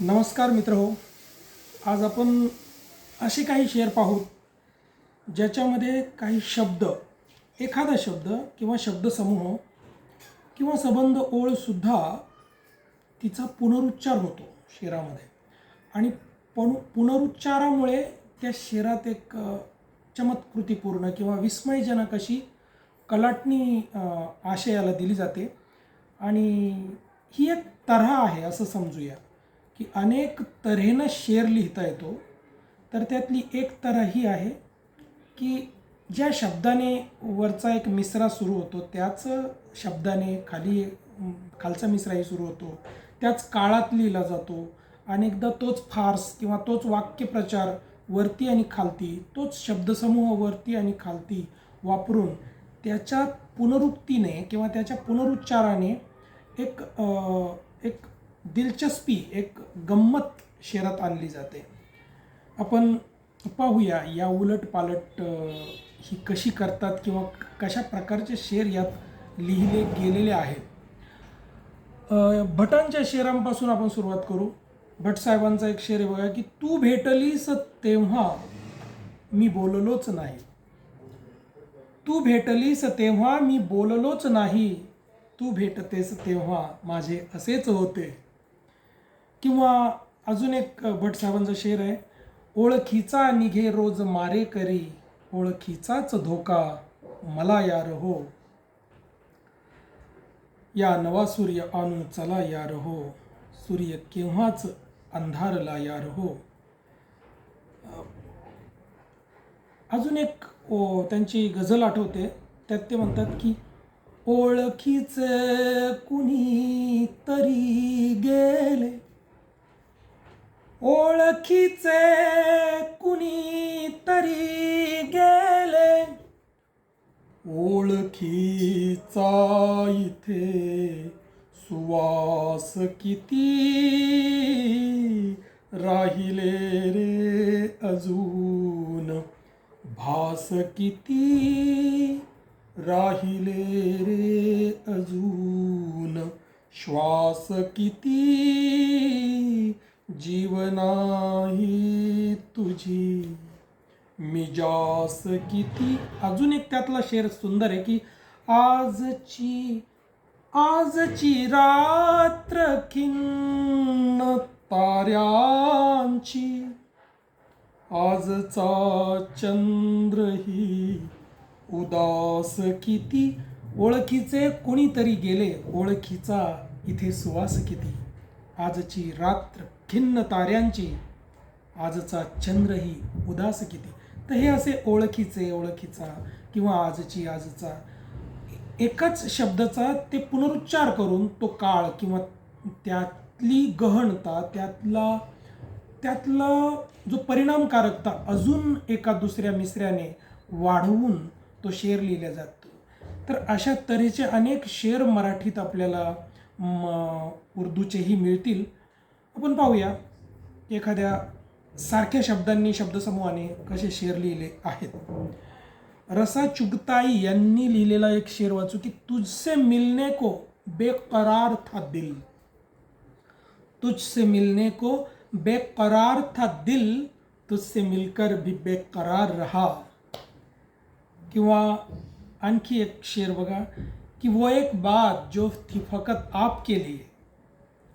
नमस्कार मित्र हो. आज आपण असे काही शेअर पाहू ज्याच्यामध्ये काही शब्द एखादा शब्द किंवा शब्दसमूह किंवा संबंध ओळसुद्धा तिचा पुनरुच्चार होतो शेरामध्ये आणि पण पुनरुच्चारामुळे त्या शेरात एक चमत्कृतीपूर्ण किंवा विस्मयजनक अशी कलाटणी आशयाला दिली जाते. आणि ही एक तऱ्हा आहे असं समजूया. की अनेक तऱ्हेनं शेर लिहिता येतो. तर त्यातली एक तऱ्हा ही आहे की ज्या शब्दाने वरचा एक मिसरा सुरू होतो त्याच शब्दाने खाली खालचा मिसराही सुरू होतो त्याच काळात लिहिला जातो अनेकदा तोच फार्स किंवा तोच वाक्यप्रचार वरती आणि खालती तोच शब्दसमूह वरती आणि खालती वापरून त्याच्या पुनरुक्तीने किंवा त्याच्या पुनरुच्चाराने एक एक दिलचस्पी एक गंमत शेरात आणली जाते. आपण पाहूया या उलट पालट ही कशी करतात किंवा कशा प्रकारचे शेर यात लिहिले गेलेले आहेत. भटांच्या शेरांपासून आपण सुरुवात करू. भट साहेबांचा एक शेर बघा की तू भेटलीस तेव्हा मी बोललोच नाही. तू भेटलीस तेव्हा मी बोललोच नाही. तू भेटतेस तेव्हा माझे असेच होते. किंवा अजून एक भटसाहेबांचा शेर आहे ओळखीचा निघे रोज मारे करी ओळखीचाच धोका मला यार हो. या नवा सूर्य आणू चला यार हो सूर्य केव्हाच अंधारला यार हो. अजून एक ओ, त्यांची गझल आठवते त्यात ते म्हणतात की ओळखीचे कुणी तरी गेले ओळखीचे कुणी तरी गेले. ओळखीचा इथे सुवास किती राहिले रे अजून? भास किती राहिले रे अजून? श्वास किती जीवनाही तुझी. मिजास किती अजून एक त्यातला शेर सुंदर आहे की आजची आजची रात्र खिन्न ताऱ्यांची. आजचा चंद्रही उदास किती ओळखीचे कोणीतरी गेले ओळखीचा इथे सुवास किती. आजची रात्र खिन्न ताऱ्यांची आजचा चंद्रही उदास किती? तर हे असे ओळखीचे ओळखीचा किंवा आजची आजचा एकाच शब्दाचा ते पुनरुच्चार करून तो काळ किंवा त्यातली गहनता त्यातला त्यातला जो परिणामकारकता अजून एका दुसऱ्या मिसऱ्याने वाढवून तो शेर लिहिला जातो. तर अशा तऱ्हेचे अनेक शेर मराठीत आपल्याला म, उर्दूचेही मिळतील. आपण पाहूया एखाद्या सारख्या शब्दांनी शब्दसमूहाने कसे शेर लिहिले आहेत. रसा चुगताई यांनी लिहिलेला एक शेर वाचू की तुझसे मिलने को बेकरार था दिल. तुझसे मिलने को बेकरार था दिल तुझसे मिलकर भी बेकरार रहा. किंवा आणखी एक शेर बघा की वो एक बात जो थी फकत आपके लिए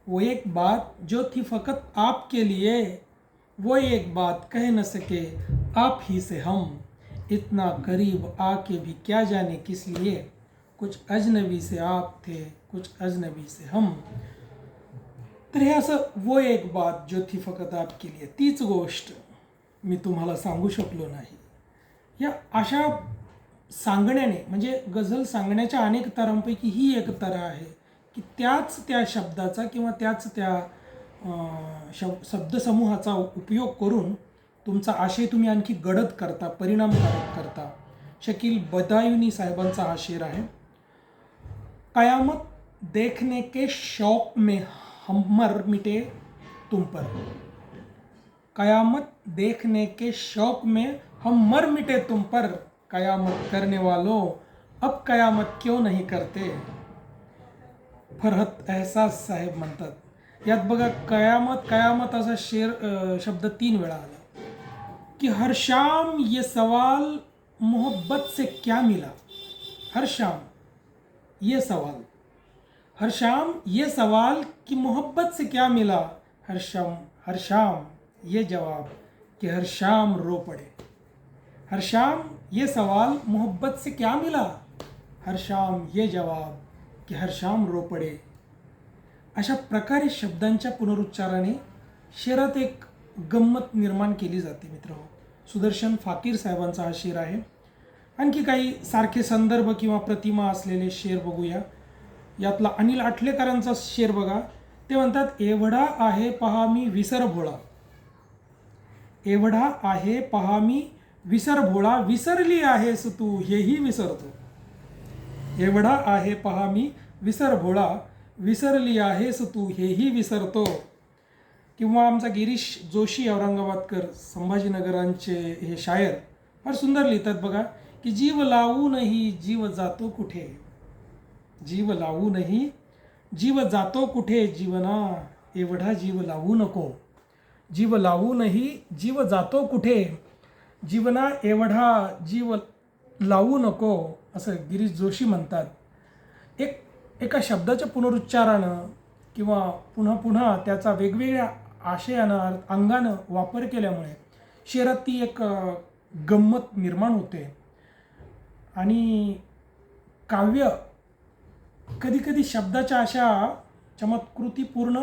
वो एक बात जो थी फकत आपके लिए, वो एक बात कह न सके आप ही से हम। इतना करीब आके भी क्या जाने किस लिए? कुछ अजनबी से आप थे, कुछ अजनबी से हम। तर वो एक बात जो थी फकत आपके लिए तीच गोष्ट मी तुम्हाला सांगू शकलो नाही। या अशा सांगण्याने, म्हणजे गझल सांगण्याच्या अनेक तरांपैकी ही एक तरा आहे। की त्याच त्या शब्दाचा किंवा त्याच त्या शब, शब्दसमूहाचा उपयोग करून तुमचा आशय तुम्ही आणखी गडद करता, परिणामकारक करता. शकील बदायुनी साहेबांचा हा शेर आहे. कयामत देखने के शौक में हम मर मिटे तुम पर. कयामत देखने के शौक में हम मर मिटे तुम पर कयामत करने वालों अब कयामत क्यों नहीं करते? फरहत एहसास साहेब म्हणतात. यात बघा, कयामत कयामत असा शेर शब्द तीन वेळा आला. कि हर शाम ये सवाल मोहब्बत से क्या मिला? हर शाम ये सवाल. हर शाम ये सवाल कि मोहब्बत से क्या मिला? हर शाम हर शाम ये जवाब कि हर शाम रो पड़े. हर शाम ये सवाल मोहब्बत से क्या मिला? हर शाम ये जवाब की हर रोपडे रो पडे. अशा प्रकारे शब्दांच्या पुनरुच्चाराने शेरात एक गंमत निर्माण केली जाते मित्र सुदर्शन फाकीर साहेबांचा हा शेर आहे. आणखी काही सारखे संदर्भ किंवा प्रतिमा असलेले शेर बघूया. यातला अनिल आठलेकरांचा शेर बघा. ते म्हणतात एवढा आहे पहा मी विसर भोळा. एवढा आहे पहा मी विसर भोळा विसरली आहेस तू हेही विसरतो. एवढा आहे पहा मी विसर भोळा विसरली आहेस तू हेही विसरतो. किंवा आमचा गिरीश जोशी औरंगाबादकर संभाजीनगरांचे हे शायर फार सुंदर लिहितात बघा की जीव लावूनही जीव जातो कुठे? जीव लावूनही जीव जातो कुठे जीवना? एवढा जीव लावू नको. जीव लावूनही जीव जातो कुठे? जीवना एवढा जीव लावू नको असं गिरीश जोशी म्हणतात. एक एका शब्दाच्या पुनरुच्चारानं किंवा पुन्हा पुन्हा त्याचा वेगवेगळ्या आशयानं अंगानं वापर केल्यामुळे शहरात ती एक गंमत निर्माण होते. आणि काव्य कधीकधी शब्दाच्या अशा चमत्कृतीपूर्ण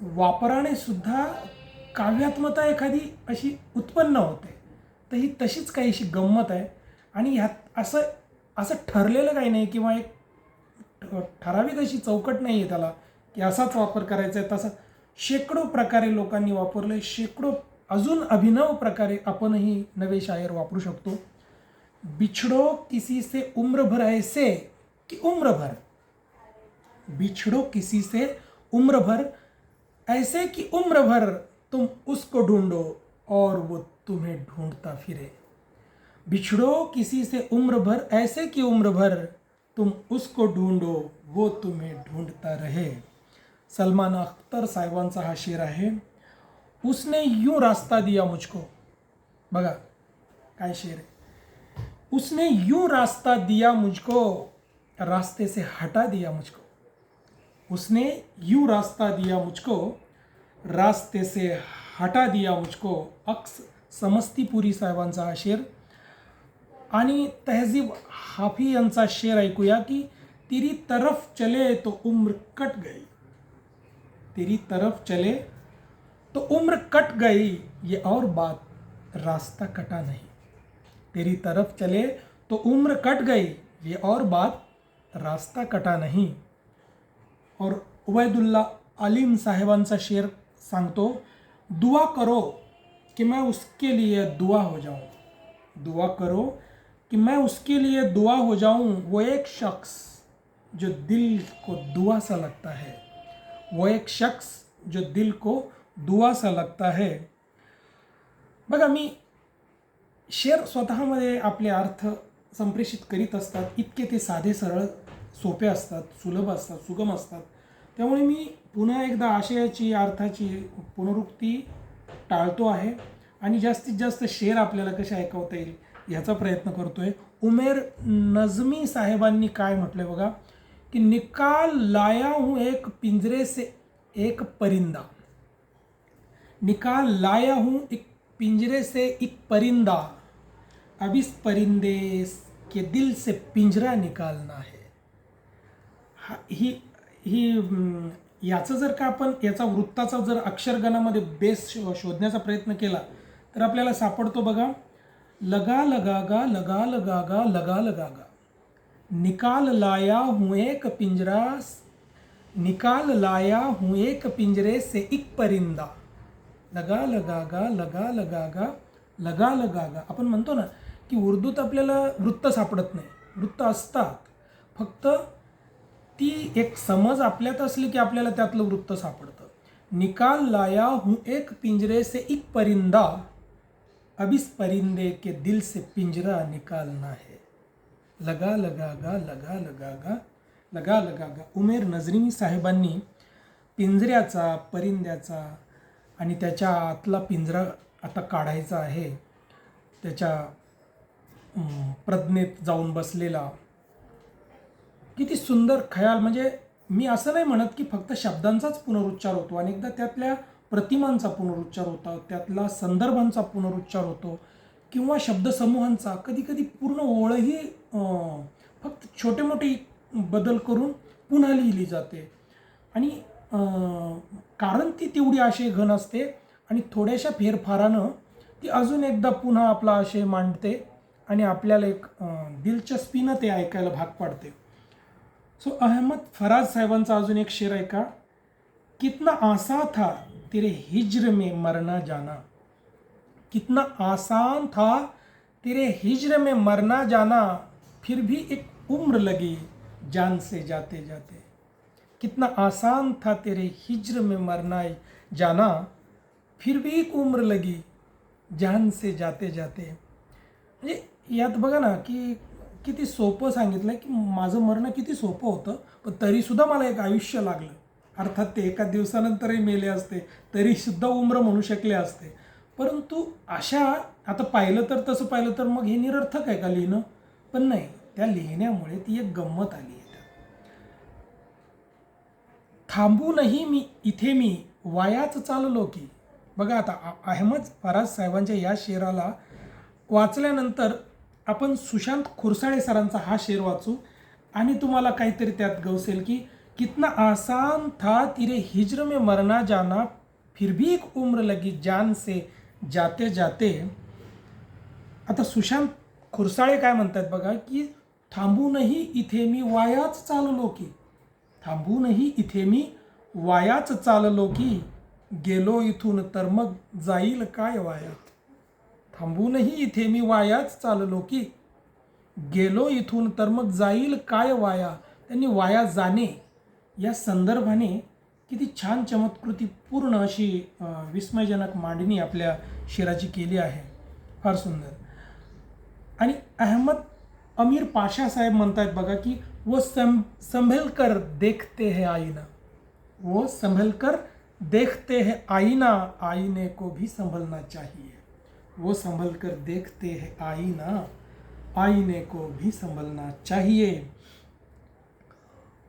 वापराने सुद्धा काव्यात्मता एखादी अशी उत्पन्न होते. तर ही तशीच काहीशी गंमत आहे. आणि ह्यात असं असं ठरलेलं काही नाही किंवा एक ठराविक अशी चौकट नाही आहे त्याला की असाच वापर करायचा आहे तसा. शेकडो प्रकारे लोकांनी वापरले शेकडो अजून अभिनव प्रकारे आपणही नवे शायर वापरू शकतो. बिछड़ो किसी से उम्र भर ऐसे की उम्र भर? बिछड़ो किसी से उम्र भर ऐसे कि उम्र भर तुम उसको ढूंढो और वो तुम्हें ढूंढता फिरे। बिछड़ो किसी से उम्र भर ऐसे की उम्र भर तुम उसको ढूंढो, वो तुम्हें ढूंढता रहे। सलमान अख्तर साहेबांचा हा शेर आहे उसने यूँ रास्ता दिया मुझको। बघा, काय शेर आहे उसने यूँ रास्ता दिया मुझको, रास्ते से हटा दिया मुझको। उसने यूँ रास्ता दिया मुझको, रास्ते से हटा दिया मुझको। अक्स समस्तीपुरी साहेबांचा हा शेर आणि तहजीब हाफी यांचा शेर ऐकूया की तेरी तरफ़ चले तो उम्र कट गई. तेरी तरफ़ चले तो उम्र कट गई, ये और बात रास्ता कटा नहीं. तेरी तरफ़ चले तो उम्र कट गई, ये और बात रास्ता कटा नहीं. और उबैदुल्ला अलीम साहेबांचा शेर सांगतो, दुआ करो कि मैं उसके लिए दुआ हो जाऊँ. दुआ करो कि मैं उसके लिए दुआ हो जाऊं वो एक शख्स जो दिल को दुआ सा लगता है। वो एक शख्स जो दिल को दुआ सा लगता है। बघा मी शेर स्वतःमध्ये आपले अर्थ संप्रेषित करीत असतात इतके ते साधे सरळ सोपे असतात सुलभ असतात सुगम असतात. त्यामुळे मी पुन्हा एकदा आशयाची अर्थाची पुनरुक्ती टाळतो आहे. आणि जास्तीत जास्त शेर आपल्याला कसे ऐकवता येईल? ह्याचा प्रयत्न करतो आहे उमेर नजमी साहेबांनी काय म्हटलं आहे बघा? की निकाल लाया हूँ एक पिंजरे से एक परिंदा. निकाल लाया हूँ एक पिंजरे से एक परिंदा. अब इस परिंदे के दिल से पिंजरा निकालना है. हा ही ही याचं जर का आपण याचा वृत्ताचा जर अक्षरगणामध्ये बेस शो- शोधण्याचा प्रयत्न केला तर आपल्याला सापडतो बघा. लगा लगा गा लगा लगा गा लगा लगा गा निकाल लाया हूँ एक पिंजरा निकाल लाया हूँ एक पिंजरे से एक परिंदा। लगा लगा गा लगा लगा गा लगा लगा गा आपण म्हणतो ना की उर्दूत आपल्याला वृत्त सापडत नाही. वृत्त असतात. फक्त ती एक समज आपल्यात असली की आपल्याला त्यातलं वृत्त सापडतं. निकाल लाया हूँ एक पिंजरे से एक परिंदा. अब इस परिंदे के दिल से पिंजरा निकालना है। लगा लगा गा लगा लगा गा लगा लगा गा. उमेर नजरीमी साहेबांनी पिंजऱ्याचा परिंद्याचा आणि त्याच्या आतला पिंजरा आता काढायचा आहे. त्याच्या प्रज्ञेत जाऊन बसलेला. किती सुंदर खयाल. म्हणजे मी असं नाही म्हणत की फक्त शब्दांचाच पुनरुच्चार होतो. अनेकदा त्यातल्या प्रतिमांचा पुनरुच्चार होता त्यातला संदर्भांचा पुनरुच्चार होतो किंवा शब्दसमूहांचा कधीकधी पूर्ण ओळही फक्त छोटे मोठे बदल करून पुन्हा लिहिली जाते. आणि कारण ती तेवढी आशय घन असते आणि थोड्याशा फेरफारानं ती अजून एकदा पुन्हा आपला आशय मांडते आणि आपल्याला एक दिलचस्पीनं ते ऐकायला भाग पाडते. सो अहमद फराज साहेबांचा अजून एक शेर ऐका. कितना आसा था तेरे हिज्र में मरना जाना। कितना आसान था तेरे हिज्र में मरना जाना, फिर भी एक उम्र लगी जान से जाते जाते। कितना आसान था तेरे हिज्र में मरना जाना, फिर भी एक उम्र लगी जान से जाते जाते। म्हणजे यात बघा ना की किती सोपं सांगितलं की माझं मरणं किती सोपं होतं, पण तरीसुद्धा मला एक आयुष्य लागलं. अर्थात ते एका दिवसानंतरही मेले असते तरीसुद्धा उम्र म्हणू शकले असते. परंतु अशा आता पाहिलं तर तसं पाहिलं तर मग हे निरर्थक आहे का लिहिणं? पण नाही त्या लिहिण्यामुळे ती एक गंमत आली आहे थांबूनही मी इथे मी वायाच चाललो की बघा आता अहमद फराज साहेबांच्या या शेराला वाचल्यानंतर आपण सुशांत खुरसाळे सरांचा हा शेर वाचू आणि तुम्हाला काहीतरी त्यात गवसेल की कितना आसान था तिरे हिज्र में मरना जाना, फिर भी एक उम्र लगी जान से जाते जाते। आता सुशांत खुरसाळे काय म्हणतात बघा की थांबूनही इथे मी वायाच चाललो की थांबूनही इथे मी वायाच चाललो की गेलो इथून तर मग जाईल काय वाया? थांबूनही इथे मी वायाच चाललो की गेलो इथून तर मग जाईल काय वाया? त्यांनी वाया जाणे. या संदर्भाने किती छान चमत्कृती पूर्ण अशी विस्मयजनक मांडणी आपल्या शिराची केली आहे. फार सुंदर. आणि अहमद अमीर पाशा साहेब म्हणतायत बघा की वो सं संभलकर देखते है आईना. वो संभलकर देखते है आईना आईने को भी संभलना चाहिए। वो संभल कर देखते है आईना आईने को भी संभलना चाहिए।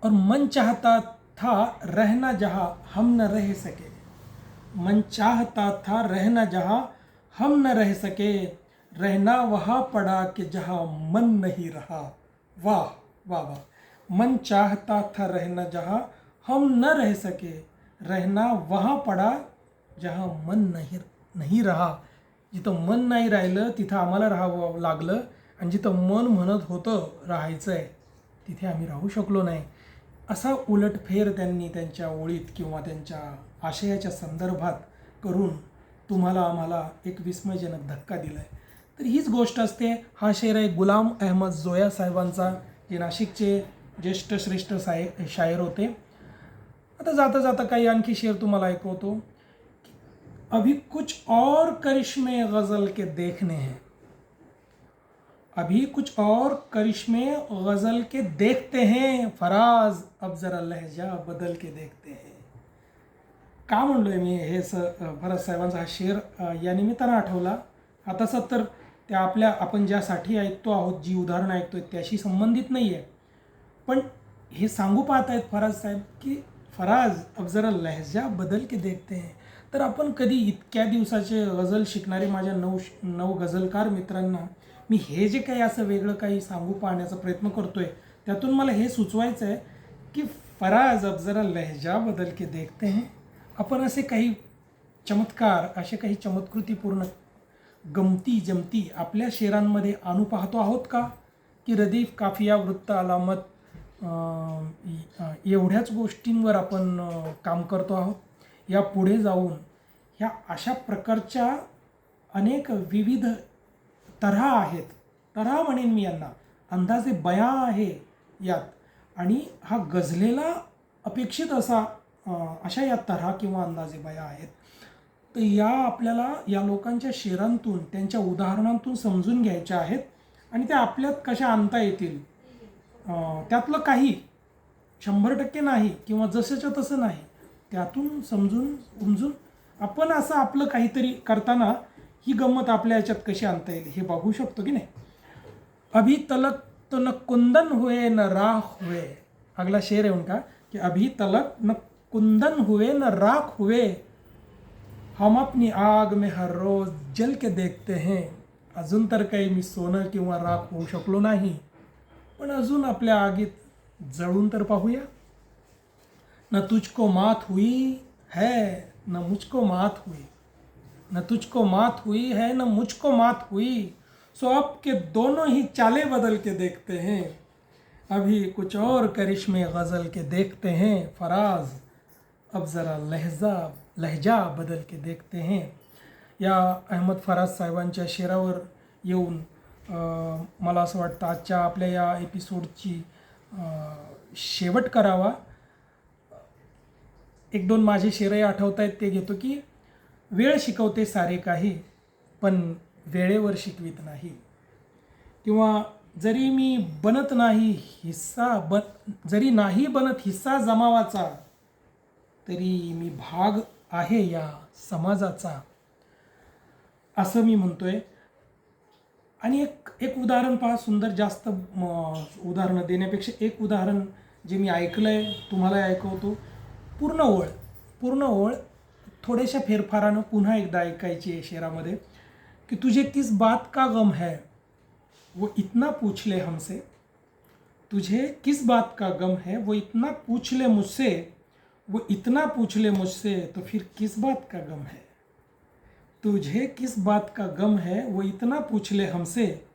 और मन चाहता था रहना जहाँ हम न रह सके। मन चाहता था रहना जहाँ हम न रह सके। रहना वहाँ पड़ा कि जहाँ मन नहीं रहा। वाह वाह वाह। मन चाहता था रहना जहाँ हम न रह सके। रहना वहाँ पड़ा जहाँ मन नहीं नहीं रहा। जिथं मन नाही राहिलं तिथं आम्हाला राहावं लागलं. आणि जिथं मन म्हणत होतं राहायचं आहे तिथे आम्ही राहू शकलो नाही. असा उलटफेर त्यांनी त्यांच्या ओळीत किंवा त्यांच्या आशयाच्या संदर्भात करून तुम्हाला आम्हाला एक विस्मयजनक धक्का दिला आहे तर हीच गोष्ट असते हा शेर आहे गुलाम अहमद जोया साहेबांचा जे नाशिकचे ज्येष्ठ श्रेष्ठ साय शायर होते. आता जाता जाता काही आणखी शेर तुम्हाला ऐकवतो अभी कुछ और करिश्मे गज़ल के देखने हैं. अभी कुछ और करिश्मे गज़ल के देखते हैं फराज अब ज़रा लहजा बदल के देखते हैं। का म्हणलोय मी हे स भरत साहेबांचा हा शेर या निमित्तानं आठवला. आता तसं तर त्या आपल्या आपण ज्यासाठी ऐकतो आहोत जी उदाहरणं ऐकतोय त्याशी संबंधित नाही आहे पण हे सांगू पाहत आहेत फराज साहेब की फराज अब जरा लहजा बदल के देखते हैं. तर आपण कधी इतक्या दिवसाचे गझल शिकणारे माझ्या नऊ नऊ गझलकार मित्रांना मी हे जे काही असं वेगळं काही सांगू पाहण्याचा प्रयत्न करतोय त्यातून मला हे सुचवायचं आहे की फराज अब जरा लहजा बदल के देखते हैं. आपण असे काही चमत्कार असे काही चमत्कृतीपूर्ण गमती जमती आपल्या शेरांमध्ये आणू पाहतो आहोत का? की रदीफ काफिया वृत्त अलामत एवढ्याच गोष्टींवर आपण काम करतो आहोत. या पुढे जाऊन ह्या अशा प्रकारच्या अनेक विविध तऱ्हा आहेत. तऱ्हा म्हणेन मी यांना. अंदाजे बया आहे यात. आणि हा गजलेला अपेक्षित असा अशा या तऱ्हा किंवा अंदाजे बया आहेत. तर या आपल्याला या लोकांच्या शेरांतून त्यांच्या उदाहरणांतून समजून घ्यायच्या आहेत आणि त्या आपल्यात कशा आणता येतील? त्यातलं काही शंभर टक्के नाही किंवा जसंच्या तसं नाही त्यातून समजून उमजून आपण असं आपलं काहीतरी करताना ही गंमत आपल्या याच्यात कशी आणता येईल हे बघू शकतो की नाही? अभी तलक तो न कुंदन हुए, न राख हुए. अगला शेर है उनका, कि अभी तलक न कुंदन हुए, न राख हुए. हम अपनी आग में हर रोज जल के देखते हैं. अजून तर काही मी सोनं किंवा राख होऊ शकलो नाही. पण अजून आपल्या आगीत जळून तर पाहूया. न तुझको मात हुई है, न मुझको मात हुई. न तुझको मात हुई है, न मुझको मात हुई। सो अब के दोनों ही चाले बदल के देखते हैं। अभी कुछ और करिश्मे गज़ल के देखते हैं। फराज, अब ज़रा लहजा लहजा बदल के देखते हैं। या अहमद फराज साहेबांच्या शेरावर येऊन मला असं वाटतं आजच्या आपल्या या एपिसोडची शेवट करावा. एक दोन माझे शेरही आठवत आहेत ते घेतो की वेळ शिकवते सारे काही पण वेळेवर शिकवित नाही. किंवा जरी मी बनत नाही हिस्सा बन जरी नाही बनत हिस्सा जमावाचा तरी मी भाग आहे या समाजाचा. असं मी म्हणतोय. आणि एक एक उदाहरण पहा सुंदर जास्त म, उदाहरणं देण्यापेक्षा एक उदाहरण जे मी ऐकलं आहे तुम्हाला ऐकवतो. पूर्ण ओळ पूर्ण ओळ थोड्याशा फेरफारानं पुन्हा एकदा ऐकायची आहे शेरामध्ये की तुझे किस बात का गम है? वो इतना पूछ ले हमसे. तुझे किस बात का गम है, वो इतना पूछ ले मुझसे. वो इतना पूछ ले मुझसे तो फिर किस बात का गम है? तुझे किस बात का गम है, वो इतना पूछ ले हमसे.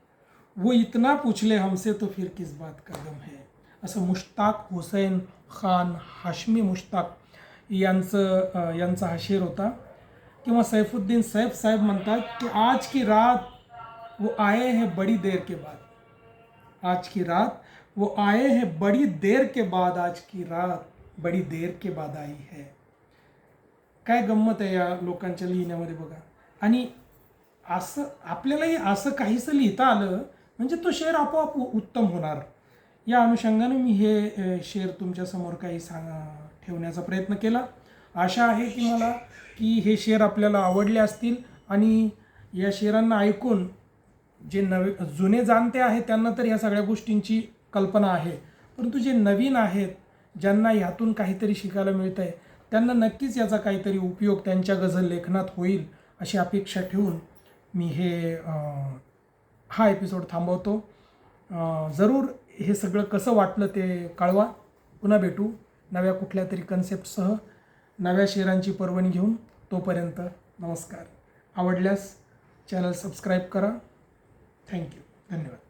वो इतना पूछ ले हमसे तो फिर किस बात का गम है? असं मुश्ताक हुसैन खान हाशमी मुश्ताक यांचं यांचा हा शेर होता. किंवा सैफुद्दीन सैफ साहेब म्हणतात की आज की रात वो आए हैं बड़ी देर के बाद. आज की रात वो आए हैं बड़ी देर के बाद आज की रात बड़ी देर के बाद आई है. काय गंमत आहे या लोकांच्या लिहिण्यामध्ये बघा. आणि असं आपल्यालाही असं काहीसं लिहिता आलं म्हणजे तो शेर आपोआप उत्तम होणार. या अनुषंगाने मी हे शेर तुमच्यासमोर काही सांगा ठेवण्याचा प्रयत्न केला. आशा आहे की मला की हे शेर आपल्याला आवडले असतील आणि या शेअरांना ऐकून जे नवे जुने जाणते आहेत त्यांना तर या सगळ्या गोष्टींची कल्पना आहे. परंतु जे नवीन आहेत ज्यांना यातून काहीतरी शिकायला मिळतं आहे त्यांना नक्कीच याचा काहीतरी उपयोग त्यांच्या गझल लेखनात होईल अशी अपेक्षा ठेवून मी हे हा एपिसोड थांबवतो. जरूर हे सगळं कसं वाटलं ते कळवा. पुन्हा भेटू. नव्या कुठल्या तरी कन्सेप्टसह नव्या शेरांची पर्वणी घेऊन तोपर्यंत नमस्कार. आवडल्यास चॅनल सबस्क्राईब करा. थँक्यू धन्यवाद.